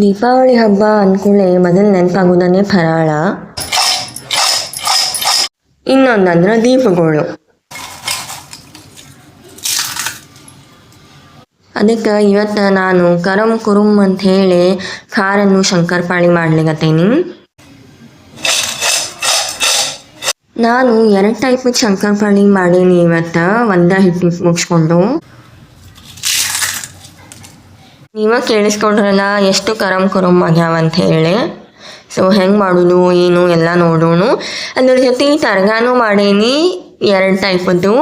ದೀಪಾವಳಿ ಹಬ್ಬ ಅಂದ್ಕೂಳೆ ಮೊದಲು ನೆನಪಾಗೋದನ್ನೇ ಫರಾಳ ಇನ್ನೊಂದಂದ್ರೆ ದೀಪಗಳು. ಅದಕ್ಕೆ ಇವತ್ತು ನಾನು ಕರಂ ಕುರುಮ್ ಅಂತ ಹೇಳಿ ಖಾರನ್ನು ಶಂಕರ್ಪಾಳಿ ಮಾಡ್ಲಿಕತ್ತೀನಿ. ನಾನು ಎರಡು ಟೈಪ್ ಶಂಕರ್ಪಾಳಿ ಮಾಡೀನಿ ಇವತ್ತು, ಒಂದ ಹಿಟ್ಟು ಮುಗಿಸ್ಕೊಂಡು. ನೀವ ಕೇಳಿಸ್ಕೊಂಡ್ರಲ್ಲ, ಎಷ್ಟು ಕರಂ ಕರಮ್ ಆಗ್ಯಾವ ಅಂತ ಹೇಳಿ. ಸೊ ಹೆಂಗೆ ಮಾಡೋದು, ಏನು, ಎಲ್ಲ ನೋಡೋಣ ಅದ್ರ ಜೊತೆ ತರಗಾನು ಮಾಡೇನಿ, ಎರಡು ಟೈಪದ್ದು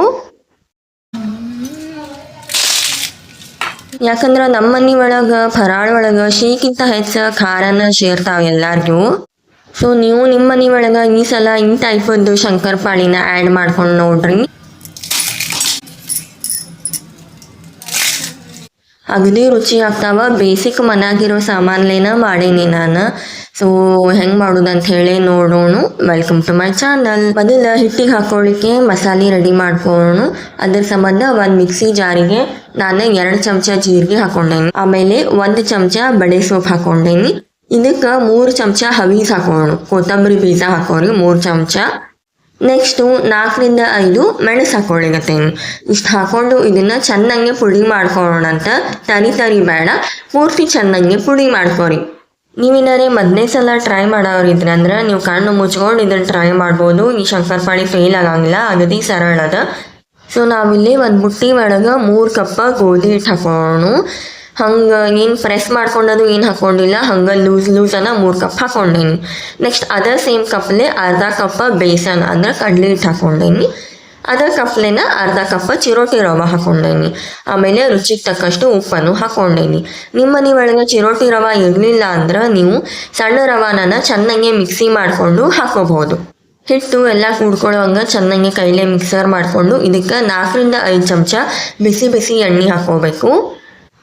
ಯಾಕಂದ್ರೆ ನಮ್ಮ ಮನೆ ಒಳಗೆ ಫರಾಳ ಒಳಗೆ, ಶೀಕಿಂತ ಹೆಚ್ಚು ಖಾರನ ಸೇರ್ತಾವ ಎಲ್ಲರಿಗೂ ಸೊ ನೀವು ನಿಮ್ಮ ಮನೆ ಒಳಗೆ ಈ ಸಲ ಈ ಟೈಪದ್ದು ಶಂಕರಪಾಳಿನ ಆ್ಯಡ್ ಮಾಡ್ಕೊಂಡು ನೋಡ್ರಿ. ಅಗದಿ ರುಚಿ ಆಗ್ತಾವ ಬೇಸಿಕ್ ಮನ್ಯಾಗಿರೋ ಸಾಮಾನ್ಲೇನ ಮಾಡೀನಿ ನಾನು. ಸೊ ಹೆಂಗೆ ಮಾಡೋದಂತ ಹೇಳಿ ನೋಡೋಣ. ವೆಲ್ಕಮ್ ಟು ಮೈ ಚಾನಲ್ ಮೊದಲ ಹಿಟ್ಟಿಗೆ ಹಾಕೊಳ್ಳಿಕ್ಕೆ ಮಸಾಲೆ ರೆಡಿ ಮಾಡ್ಕೊಳ್ಳೋಣ. ಅದ್ರ ಸಂಬಂಧ ಒಂದು ಮಿಕ್ಸಿ ಜಾರಿಗೆ ನಾನು ಎರಡು ಚಮಚ ಜೀರಿಗೆ ಹಾಕೊಂಡೇನಿ. ಆಮೇಲೆ ಒಂದು ಚಮಚ ಬಡೆ ಸೋಪ್ ಹಾಕೊಂಡೇನಿ. ಇದಕ್ಕೆ ಮೂರು ಚಮಚ ಹವೀಸ್ ಹಾಕೋಣ ಕೊತ್ತಂಬರಿ ಬೀಜ ಹಾಕೋರಿ, ಮೂರು ಚಮಚ. ನೆಕ್ಸ್ಟು ನಾಲ್ಕರಿಂದ ಐದು ಮೆಣಸು ಹಾಕೊಳ್ಳಿಗತ್ತೇನೆ ಇಷ್ಟು ಹಾಕೊಂಡು ಇದನ್ನ ಚೆನ್ನಾಗಿ ಪುಡಿ ಮಾಡ್ಕೊಳ್ಳೋಣ ಅಂತ ತರಿ ತರಿ ಬೇಡ. ಪೂರ್ತಿ ಚೆನ್ನಾಗಿ ಪುಡಿ ಮಾಡ್ಕೊರಿ. ನೀವೇನಾರೇ ಮೊದಲನೇ ಸಲ ಟ್ರೈ ಮಾಡೋರಿದ್ರೆ ಅಂದ್ರೆ ನೀವು ಕಣ್ಣು ಮುಚ್ಕೊಂಡು ಇದನ್ನು ಟ್ರೈ ಮಾಡ್ಬೋದು. ಈ ಶಂಕರಪಾಳಿ ಫೇಲ್ ಆಗಂಗಿಲ್ಲ. ಅಗದಿ ಸರಳ ಅದ ಸೊ ನಾವಿಲ್ಲಿ ಒಂದು ಬುಟ್ಟಿ ಒಳಗೆ ಮೂರು ಕಪ್ಪ ಗೋಧಿ ಹಿಟ್ಟು ಹಾಕೋಣ ಹಂಗೆ ಏನು ಪ್ರೆಸ್ ಮಾಡ್ಕೊಂಡದು ಏನು ಹಾಕೊಂಡಿಲ್ಲ, ಹಂಗೆ ಲೂಸ್ ಲೂಸನ್ನು ಮೂರು ಕಪ್ ಹಾಕೊಂಡೇನಿ. ನೆಕ್ಸ್ಟ್ ಅದರ್ ಸೇಮ್ ಕಪ್ಲೆ ಅರ್ಧ ಕಪ್ಪ ಬೇಸನ್ ಅಂದ್ರೆ ಕಡಲೆ ಹಿಟ್ಟು ಹಾಕೊಂಡೇನಿ ಅದರ ಕಪ್ಲೆನ ಅರ್ಧ ಕಪ್ಪ ಚಿರೋಟಿ ರವೆ ಹಾಕೊಂಡೇನಿ. ಆಮೇಲೆ ರುಚಿಗೆ ತಕ್ಕಷ್ಟು ಉಪ್ಪನ್ನು ಹಾಕೊಂಡೇನಿ. ನಿಮ್ಮ ಮನೆ ಒಳಗೆ ಚಿರೋಟಿ ರವೆ ಇರಲಿಲ್ಲ ಅಂದ್ರೆ ನೀವು ಸಣ್ಣ ರವಾನ ಚೆನ್ನಾಗಿ ಮಿಕ್ಸಿ ಮಾಡಿಕೊಂಡು ಹಾಕೋಬಹುದು. ಹಿಟ್ಟು ಎಲ್ಲ ಕೂಡ್ಕೊಳ್ಳೋಂಗ ಚೆನ್ನಾಗಿ ಕೈಲೇ ಮಿಕ್ಸರ್ ಮಾಡಿಕೊಂಡು ಇದಕ್ಕೆ ನಾಲ್ಕರಿಂದ ಐದು ಚಮಚ ಬಿಸಿ ಬಿಸಿ ಎಣ್ಣೆ ಹಾಕೋಬೇಕು.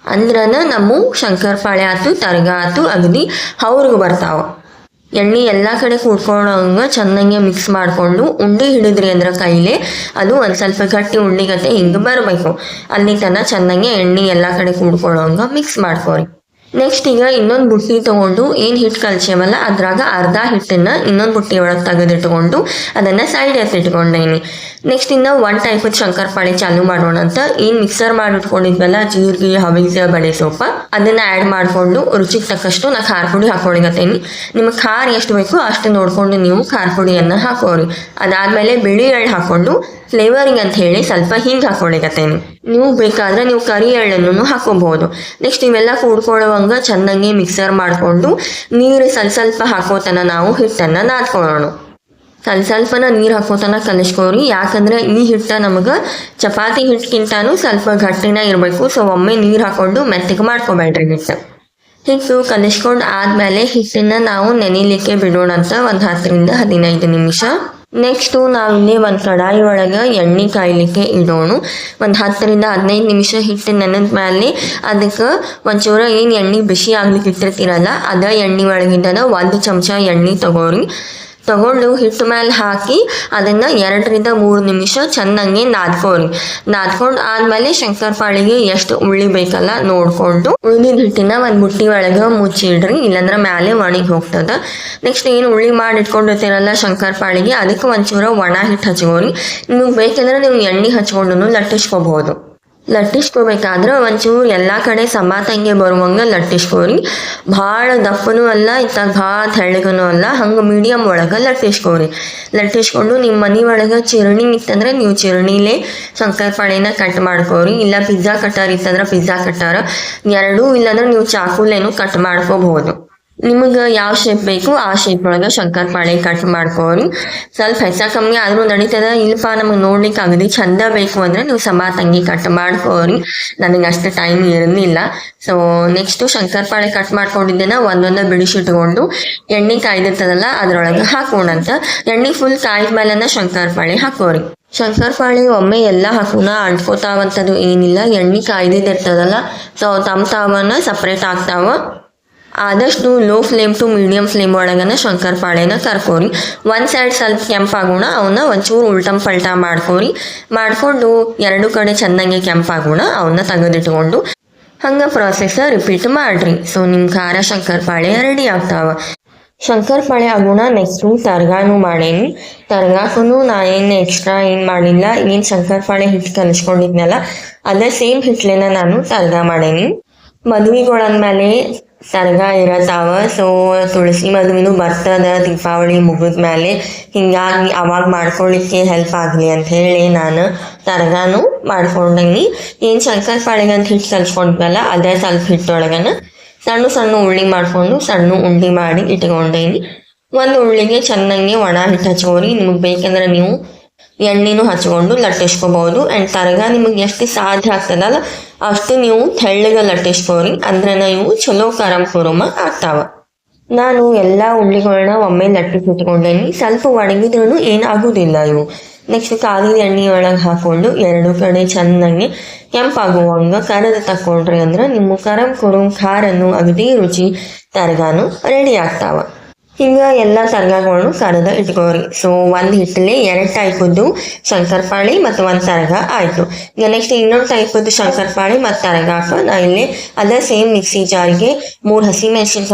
ಅಂದ್ರನ ನಮ್ಮ ಶಂಕರಪಾಳೆ ಆತು ತರ್ಗ ಆತು ಅಗದಿ ಅವ್ರಿಗೆ ಬರ್ತಾವ. ಎಣ್ಣೆ ಎಲ್ಲ ಕಡೆ ಕೂಡ್ಕೊಳ್ಳೋಂಗ ಚೆನ್ನಾಗಿ ಮಿಕ್ಸ್ ಮಾಡಿಕೊಂಡು ಉಂಡೆ ಹಿಡಿದ್ರಿ ಅಂದ್ರೆ ಕೈಲೇ ಅದು ಒಂದು ಸ್ವಲ್ಪ ಗಟ್ಟಿ ಉಂಡಿಗತ್ತೆ ಹಿಂಗೆ ಬರಬೇಕು. ಅಲ್ಲಿ ತನಕ ಚೆನ್ನಾಗಿ ಎಣ್ಣೆ ಎಲ್ಲ ಕಡೆ ಕೂಡ್ಕೊಳ್ಳೋಂಗ ಮಿಕ್ಸ್ ಮಾಡ್ಕೊರಿ. ನೆಕ್ಸ್ಟ್ ಈಗ ಇನ್ನೊಂದು ಬುಟ್ಟಿ ತಗೊಂಡು ಏನು ಹಿಟ್ಟು ಕಲ್ಸೇವಲ್ಲ ಅದ್ರಾಗ ಅರ್ಧ ಹಿಟ್ಟನ್ನ ಇನ್ನೊಂದು ಬುಟ್ಟಿ ಒಳಗೆ ತೆಗೆದಿಟ್ಕೊಂಡು ಅದನ್ನು ಸೈಡ್ ಎತ್ತಿಟ್ಕೊಂಡೇನಿ ನೆಕ್ಸ್ಟ್ ಇನ್ನು ಒನ್ ಟೈಪ್ ಶಂಕರಪಾಳಿ ಚಾಲು ಮಾಡೋಣ ಅಂತ ಏನು ಮಿಕ್ಸರ್ ಮಾಡಿಟ್ಕೊಂಡಿದ್ವಲ್ಲ, ಜೀರಿಗೆ ಹವಿಜ ಬಡೆ ಸೋಪ, ಅದನ್ನ ಆ್ಯಡ್ ಮಾಡಿಕೊಂಡು ರುಚಿಗೆ ತಕ್ಕಷ್ಟು ನಾ ಖಾರ ಪುಡಿ ಹಾಕೊಂಡಿಗತ್ತೇನಿ ನಿಮಗೆ ಖಾರ ಎಷ್ಟು ಬೇಕು ಅಷ್ಟು ನೋಡಿಕೊಂಡು ನೀವು ಖಾರ ಪುಡಿಯನ್ನು ಹಾಕೋರಿ. ಅದಾದಮೇಲೆ ಬಿಳಿ ಎಳ್ಳು ಹಾಕೊಂಡು ಫ್ಲೇವರಿಂಗ್ ಅಂತ ಹೇಳಿ ಸ್ವಲ್ಪ ಹಿಂಗೆ ಹಾಕೊಂಡಿಗತ್ತೇನಿ ನೀವು ಬೇಕಾದರೆ ನೀವು ಕರಿ ಎಳ್ಳನ್ನು ಹಾಕೋಬಹುದು ನೆಕ್ಸ್ಟ್ ಇವೆಲ್ಲ ಕೂಡ್ಕೊಳ್ಳುವಂಗ ಚೆನ್ನಾಗಿ ಮಿಕ್ಸರ್ ಮಾಡಿಕೊಂಡು ನೀರು ಸ್ವಲ್ಪ ಸ್ವಲ್ಪ ಹಾಕೋತನ ನಾವು ಹಿಟ್ಟನ್ನು ನಾದ್ಕೊಳ್ಳೋಣ. ಸ್ವಲ್ಪ ಸ್ವಲ್ಪನ ನೀರು ಹಾಕೋತನ ಕಲಿಸ್ಕೋರಿ ಯಾಕಂದರೆ ಈ ಹಿಟ್ಟ ನಮಗೆ ಚಪಾತಿ ಹಿಟ್ಟಿಗಿಂತನೂ ಸ್ವಲ್ಪ ಗಟ್ಟಿನ ಇರಬೇಕು. ಸೊ ಒಮ್ಮೆ ನೀರು ಹಾಕೊಂಡು ಮೆತ್ತಗೆ ಮಾಡ್ಕೊಬೇಡ್ರಿ ಹಿಟ್ಟು. ಹಿಟ್ಟು ಕಲಿಸ್ಕೊಂಡು ಆದಮೇಲೆ ಹಿಟ್ಟನ್ನ ನಾವು ನೆನಿಲಿಕ್ಕೆ ಬಿಡೋಣ ಅಂತ ಒಂದು ಹತ್ತರಿಂದ ಹದಿನೈದು ನಿಮಿಷ ನೆಕ್ಸ್ಟು ನಾವಿಲ್ಲಿ ಒಂದು ಕಡಾಯಿ ಒಳಗೆ ಎಣ್ಣೆ ಕಾಯ್ಲಿಕ್ಕೆ ಇಡೋಣ. ಒಂದು ಹತ್ತರಿಂದ ಹದಿನೈದು ನಿಮಿಷ ಹಿಟ್ಟು ನೆನೆದ ಮೇಲೆ ಅದಕ್ಕೆ ಒಂಚೂರ ಏನು ಎಣ್ಣೆ ಬಿಸಿ ಆಗ್ಲಿಕ್ಕೆ ಇಟ್ಟಿರ್ತೀರಲ್ಲ, ಅದ ಎಣ್ಣೆ ಒಳಗಿಂದ ಒಂದು ಚಮಚ ಎಣ್ಣೆ ತಗೋರಿ. ತಗೊಂಡು ಹಿಟ್ಟು ಮೇಲೆ ಹಾಕಿ ಅದನ್ನು ಎರಡರಿಂದ ಮೂರು ನಿಮಿಷ ಚೆನ್ನಾಗಿ ನಾದ್ಕೊರಿ ನಾದ್ಕೊಂಡು ಆದಮೇಲೆ ಶಂಕರಪಾಳಿಗೆ ಎಷ್ಟು ಉಳ್ಳಿ ಬೇಕಲ್ಲ ನೋಡಿಕೊಂಡು ಉಳ್ಳಿದ ಹಿಟ್ಟಿನ ಒಂದು ಬುಟ್ಟಿ ಒಳಗೆ ಮುಚ್ಚಿಡ್ರಿ, ಇಲ್ಲಾಂದ್ರೆ ಮ್ಯಾಲೆ ಒಣಗಿ ಹೋಗ್ತದೆ. ನೆಕ್ಸ್ಟ್ ಏನು ಉಳ್ಳಿ ಮಾಡಿ ಇಟ್ಕೊಂಡಿರ್ತೀರಲ್ಲ ಶಂಕರಪಾಳಿಗೆ ಅದಕ್ಕೆ ಒಂಚೂರು ಒಣ ಹಿಟ್ಟು ಹಚ್ಕೋರಿ ನಿಮಗೆ ಬೇಕಂದ್ರೆ ನೀವು ಎಣ್ಣೆ ಹಚ್ಕೊಂಡು ಲಟ್ಟಿಸ್ಕೋಬಹುದು ಲಟ್ಟಿಸ್ಕೋಬೇಕಾದ್ರೆ ಒಂಚೂರು ಎಲ್ಲ ಕಡೆ ಸಮತಂಗೆ ಬರುವಂಗೆ ಲಟ್ಟಿಸ್ಕೋರಿ. ಭಾಳ ದಪ್ಪನೂ ಅಲ್ಲ ಇತ್ತಾಗ ಭಾಳ ತೆಳ್ಳಗನೂ ಅಲ್ಲ, ಹಂಗೆ ಮೀಡಿಯಮ್ ಒಳಗೆ ಲಟ್ಟಿಸ್ಕೋರಿ. ಲಟ್ಟಿಸ್ಕೊಂಡು ನಿಮ್ಮ ಮನೆ ಒಳಗೆ ಚಿರಣಿ ಇತ್ತಂದ್ರೆ ನೀವು ಚಿರಣಿಲೇ ಶಂಕರಪಾಳಿನ ಕಟ್ ಮಾಡ್ಕೋರಿ. ಇಲ್ಲ ಪಿಜ್ಜಾ ಕಟ್ಟಾರ ಇತ್ತಂದ್ರೆ ಪಿಜ್ಜಾ ಕಟ್ಟಾರ ಎರಡೂ ಇಲ್ಲಾಂದ್ರೆ ನೀವು ಚಾಕುಲೇನು ಕಟ್ ಮಾಡ್ಕೋಬಹುದು. ನಿಮಗೆ ಯಾವ ಶೇಪ್ ಬೇಕು ಆ ಶೇಪ್ ಒಳಗೆ ಶಂಕರಪಾಳೆ ಕಟ್ ಮಾಡ್ಕೋರಿ ಸ್ವಲ್ಪ ಹೆಚ್ಚ ಕಮ್ಮಿ ಆದ್ರೂ ನಡೀತದ, ಇಲ್ಪ ನಮಗೆ ನೋಡ್ಲಿಕ್ಕೆ ಅಗದಿ ಚಂದ ಬೇಕು ಅಂದ್ರೆ ನೀವು ಸಮ ತಂಗಿ ಕಟ್ ಮಾಡ್ಕೋರಿ ನನಗೆ ಅಷ್ಟು ಟೈಮ್ ಇರಲಿಲ್ಲ. ಸೊ ನೆಕ್ಸ್ಟು ಶಂಕರಪಾಳೆ ಕಟ್ ಮಾಡ್ಕೊಂಡಿದ್ದೇನ ಒಂದೊಂದು ಬಿಡಿಸಿಟ್ಕೊಂಡು ಎಣ್ಣೆ ಕಾಯ್ದಿರ್ತದಲ್ಲ, ಅದ್ರೊಳಗೆ ಹಾಕೋಣಂತ. ಎಣ್ಣೆ ಫುಲ್ ಕಾಯ್ದ ಮೇಲೆನ ಶಂಕರಪಾಳೆ ಹಾಕೋರಿ ಶಂಕರಪಾಳಿ ಒಮ್ಮೆ ಎಲ್ಲ ಹಾಕೋಣ ಅಂಟ್ಕೋತಾವಂಥದ್ದು ಏನಿಲ್ಲ. ಎಣ್ಣೆ ಕಾಯ್ದಿದ್ದಿರ್ತದಲ್ಲ. ಸೊ ತಮ್ಮ ತಾವನ್ನ ಸಪ್ರೇಟ್ ಆಗ್ತಾವ. ಆದಷ್ಟು low flame to medium flame ಒಳಗನ ಶಂಕರಪಾಳೆನ ಕರ್ಕೋರಿ. ಒಂದ್ ಸೈಡ್ ಸ್ವಲ್ಪ ಕೆಂಪಾಗೋಣ ಅವನ್ನ ಒಂಚೂರು ಉಲ್ಟಮ್ ಪಲ್ಟ ಮಾಡ್ಕೋರಿ. ಮಾಡಿಕೊಂಡು ಎರಡು ಕಡೆ ಚೆನ್ನಾಗಿ ಕೆಂಪಾಗೋಣ ಅವನ್ನ ತೆಗೆದಿಟ್ಕೊಂಡು. ಹಂಗೆ ಪ್ರಾಸೆಸ್ ರಿಪೀಟ್ ಮಾಡ್ರಿ. ಸೊ ನಿಮ್ಮ ಖಾರ ಶಂಕರಪಾಳೆ ರೆಡಿ ಆಗ್ತಾವ. ಶಂಕರಪಾಳೆ ಆಗೋಣ ನೆಕ್ಸ್ಟು ತರ್ಗಾನು ಮಾಡೇನಿ. ತರ್ಗಾಕೂ ನಾ ಏನು ಎಕ್ಸ್ಟ್ರಾ ಏನು ಮಾಡಿಲ್ಲ, ಏನು ಶಂಕರಪಾಳೆ ಹಿಟ್ಟು ಕಲಿಸ್ಕೊಂಡಿದ್ನಲ್ಲ, ಅದೇ ಸೇಮ್ ಹಿಟ್ಲೇನ ನಾನು ತರ್ಗಾ ಮಾಡೇನಿ. ಮದ್ವಿಗಳಂದ್ಮೇಲೆ ತರ್ಗ ಇರತ್ತಾವ ಸೊ ತುಳಸಿ ಮದುವೆನೂ ಬರ್ತದ ದೀಪಾವಳಿ ಮುಗಿದ ಮೇಲೆ ಹಿಂಗಾಗಿ ಅವಾಗ ಮಾಡ್ಕೊಳ್ಳಿಕ್ಕೆ ಹೆಲ್ಪ್ ಆಗಲಿ ಅಂತ ಹೇಳಿ ನಾನು ತರ್ಗಾನು ಮಾಡ್ಕೊಂಡಂಗಿ ಏನು ಶಂಕರಪಾಳೆಗೆ ಅಂತ ಹಿಟ್ಟು ಕಲ್ಸ್ಕೊಂಡ್ವಲ್ಲ ಅದೇ ಸ್ವಲ್ಪ ಹಿಟ್ಟೊಳಗನ ಸಣ್ಣ ಸಣ್ಣ ಉಳ್ಳಿ ಮಾಡಿಕೊಂಡು ಸಣ್ಣ ಉಂಡೆ ಮಾಡಿ ಇಟ್ಕೊಂಡೇನಿ. ಒಂದು ಉಳ್ಳಿಗೆ ಚೆನ್ನಾಗಿ ಒಣ ಹಿಟ್ಟು ಹಚ್ಕೋರಿ. ನಿಮಗೆ ಬೇಕಂದ್ರೆ ನೀವು ಎಣ್ಣೆನೂ ಹಚ್ಕೊಂಡು ಲಟ್ಟಿಸ್ಕೋಬಹುದು ಆ್ಯಂಡ್ ತರಗ ನಿಮಗೆ ಎಷ್ಟು ಸಾಧ್ಯ ಆಗ್ತದಲ್ಲ ಅಷ್ಟು ನೀವು ತೆಳ್ಳಗ ಲಟ್ಟಿಸ್ಕೋರಿ. ಅಂದ್ರೆ ಇವು ಚಲೋ ಕರಂ ಕುರುಮ ಆಗ್ತಾವ. ನಾನು ಎಲ್ಲ ಉಳ್ಳಿಗಳನ್ನ ಒಮ್ಮೆ ಲಟ್ಟಿಸಿಟ್ಕೊಂಡೇನಿ. ಸ್ವಲ್ಪ ಒಣಗಿದ್ರೂ ಏನಾಗುವುದಿಲ್ಲ ಇವು. ನೆಕ್ಸ್ಟ್ ಕಾಲಿನ ಎಣ್ಣೆ ಒಳಗೆ ಹಾಕೊಂಡು ಎರಡು ಕಡೆ ಚೆನ್ನಾಗಿ ಕೆಂಪಾಗುವಂಗ ಕರದ ತಕೊಂಡ್ರಿ ಅಂದ್ರೆ ನಿಮ್ಮ ಕರಂ ಕುರುಮ್ ಖಾರನು ಅಗದಿ ರುಚಿ ತರಗಾನು ರೆಡಿ ಆಗ್ತಾವ. ಹಿಂಗೆ ಎಲ್ಲ ಸರ್ಗಗಳನ್ನು ಕರೆದು ಇಟ್ಕೋರಿ. ಸೊ ಒಂದು ಹಿಟ್ಟಲ್ಲಿ ಎರಡು ಟೈಪದ್ದು ಶಂಕರಪಾಳಿ ಮತ್ತು ಒಂದು ಸರ್ಗ ಆಯಿತು. ಈಗ ನೆಕ್ಸ್ಟ್ ಇನ್ನೊಂದು ಟೈಪದ್ದು ಶಂಕರಪಾಳಿ ಮತ್ತು ತರಗಾಕ ನಾ ಇಲ್ಲಿ ಅದೇ ಸೇಮ್ ಮಿಕ್ಸಿ ಜಾರಿಗೆ ಮೂರು ಹಸಿ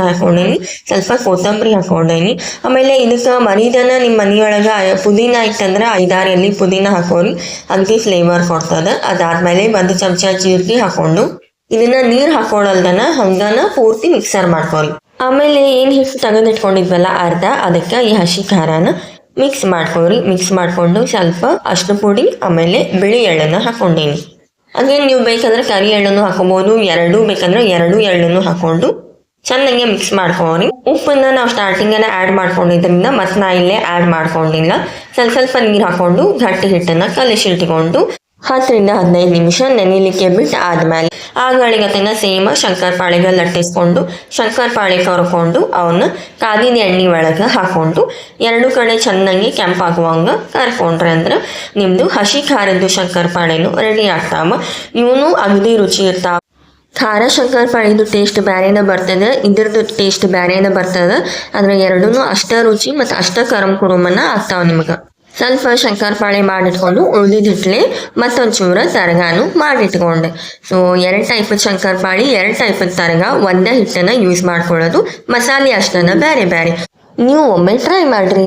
ಹಾಕೊಂಡೇನಿ. ಸ್ವಲ್ಪ ಕೊತ್ತಂಬರಿ ಹಾಕೊಂಡೇನಿ. ಆಮೇಲೆ ಇದಕ್ಕೆ ಮರಿದನ ನಿಮ್ಮ ಮನೆಯೊಳಗೆ ಪುದೀನ ಇತ್ತಂದ್ರೆ ಐದಾರು ಎಲ್ಲಿ ಪುದೀನ ಹಾಕೋರಿ. ಅಗದಿ ಫ್ಲೇವರ್ ಕೊಡ್ತದೆ. ಅದಾದ್ಮೇಲೆ ಒಂದು ಚಮಚ ಜೀರಿಗೆ ಹಾಕೊಂಡು ಇದನ್ನ ನೀರು ಹಾಕೊಳ್ಳಲ್ದನ ಹಂಗನ ಪೂರ್ತಿ ಮಿಕ್ಸರ್ ಮಾಡ್ಕೊರಿ. ಆಮೇಲೆ ಏನು ಹಿಟ್ಟು ತೆಗೆದಿಟ್ಕೊಂಡಿದ್ವಲ್ಲ ಅರ್ಧ, ಅದಕ್ಕೆ ಈ ಹಸಿ ಖಾರನ ಮಿಕ್ಸ್ ಮಾಡ್ಕೊರಿ ಮಿಕ್ಸ್ ಮಾಡಿಕೊಂಡು ಸ್ವಲ್ಪ ಅಷ್ಟು ಪುಡಿ, ಆಮೇಲೆ ಬಿಳಿ ಎಳ್ಳನ್ನು ಹಾಕೊಂಡೀನಿ ಹಾಗೆ ನೀವು ಬೇಕಂದ್ರೆ ಕರಿ ಎಳ್ಳನ್ನು ಹಾಕೋಬಹುದು ಎರಡು ಬೇಕಂದ್ರೆ ಎರಡು ಎಳ್ಳನ್ನು ಹಾಕೊಂಡು ಚೆನ್ನಾಗಿ ಮಿಕ್ಸ್ ಮಾಡ್ಕೊರಿ ಉಪ್ಪನ್ನ ನಾವು ಸ್ಟಾರ್ಟಿಂಗನ್ನು ಆ್ಯಡ್ ಮಾಡ್ಕೊಂಡಿದ್ರಿಂದ ಮತ್ತೆ ನಾ ಇಲ್ಲೇ ಆ್ಯಡ್ ಮಾಡ್ಕೊಂಡಿಲ್ಲ. ಸ್ವಲ್ಪ ಸ್ವಲ್ಪ ನೀರು ಹಾಕೊಂಡು ಗಟ್ಟಿ ಹಿಟ್ಟನ್ನು ಕಲಿಸಿಟ್ಕೊಂಡು ಹತ್ತರಿಂದ ಹದಿನೈದು ನಿಮಿಷ ನೆನಿಲಿಕ್ಕೆ ಬಿಟ್ಟು ಆದ್ಮೇಲೆ ಆ ಗಳಿಗತೆನ ಸೇಮ್ ಶಂಕರಪಾಳೆಗೆ ಲಟ್ಟಿಸ್ಕೊಂಡು ಶಂಕರಪಾಳೆ ಕರ್ಕೊಂಡು ಅವನ್ನ ಕಾದಿನ ಎಣ್ಣೆ ಒಳಗೆ ಹಾಕೊಂಡು ಎರಡು ಕಡೆ ಚೆನ್ನಾಗಿ ಕೆಂಪಾಗುವಂಗ ಕರ್ಕೊಂಡ್ರೆ ಅಂದ್ರೆ ನಿಮ್ಮದು ಹಸಿ ಖಾರದ್ದು ಶಂಕರಪಾಳೆನು ರೆಡಿ ಆಗ್ತಾವ. ಇವನು ಅಗದಿ ರುಚಿ ಇರ್ತಾವ. ಖಾರ ಶಂಕರಪಾಳಿದು ಟೇಸ್ಟ್ ಬೇರೆನೇ ಬರ್ತದೆ, ಇದ್ರದ್ದು ಟೇಸ್ಟ್ ಬೇರೆನೇ ಬರ್ತದೆ. ಅಂದ್ರೆ ಎರಡೂ ಅಷ್ಟ ರುಚಿ ಮತ್ತು ಅಷ್ಟ ಕರಂ ಕುರುಮನ ಆಗ್ತಾವ ನಿಮಗೆ. ಸ್ವಲ್ಪ ಶಂಕರಪಾಳೆ ಮಾಡಿಟ್ಕೊಂಡು ಉಳಿದಿಟ್ಲೆ ಮತ್ತೊಂಚೂರ ತರಗಾನು ಮಾಡಿಟ್ಕೊಂಡೆ. ಸೊ ಎರಡು ಟೈಪ್ ಶಂಕರಪಾಳಿ ಎರಡು ಟೈಪ್ ತರಗ ಒಂದೇ ಹಿಟ್ಟನ್ನ ಯೂಸ್ ಮಾಡ್ಕೊಳ್ಳೋದು ಮಸಾಲೆ ಅಷ್ಟನ್ನ ಬೇರೆ ಬೇರೆ ನೀವು ಒಮ್ಮೆ ಟ್ರೈ ಮಾಡ್ರಿ.